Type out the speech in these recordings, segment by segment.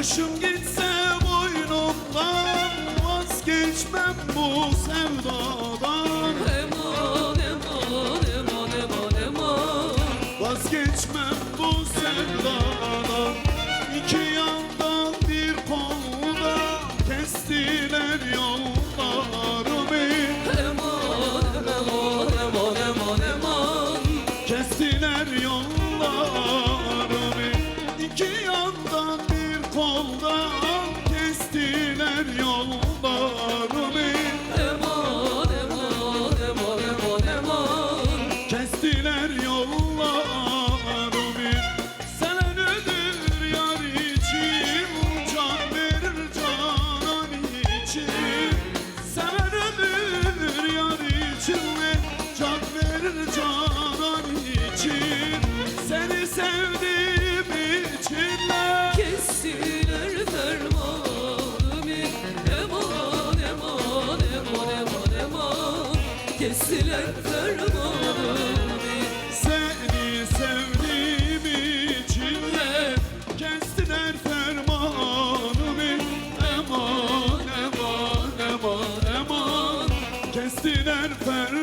Başım gitse boynumdan vazgeçmem bu sevdadan. Eman eman eman eman eman Vazgeçmem bu sevdadan. İki yandan bir kolda kestiler yollarımı kestiler eman Kestiler fermanımı. Seni sevdiğim için Kestiler fermanımı. Eman eman eman eman. Kestiler fermanımı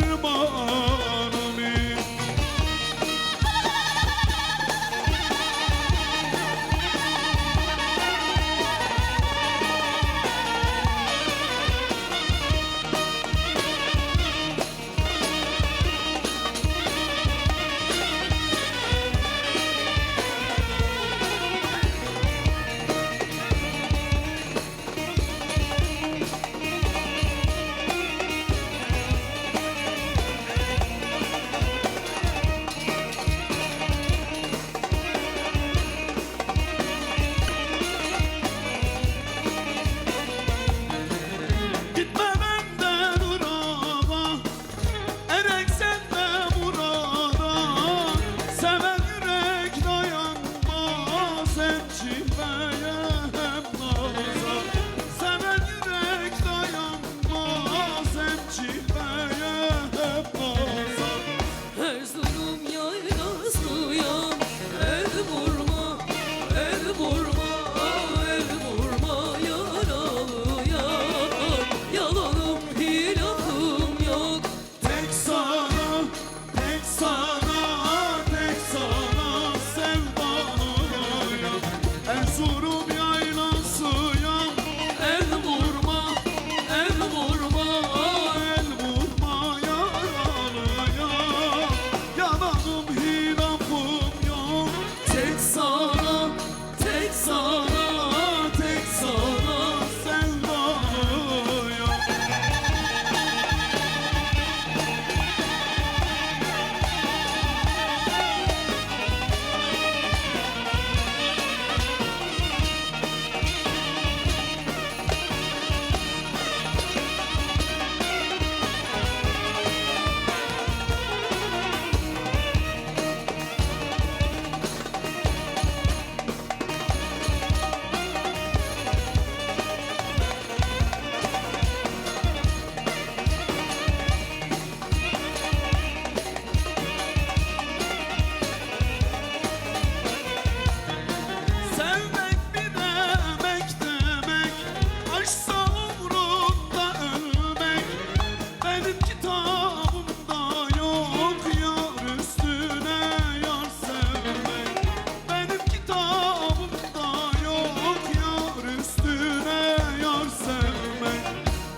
Benim kitabımda yok yar üstüne yar sevmek. Benim kitabımda yok yar üstüne yar sevmek.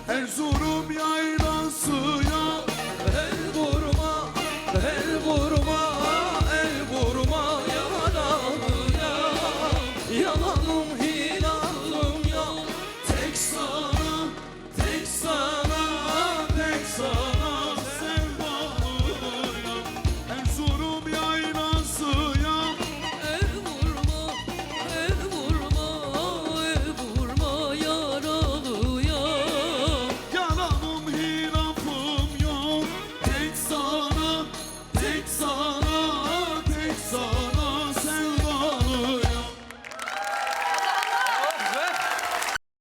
Erzurum yaylası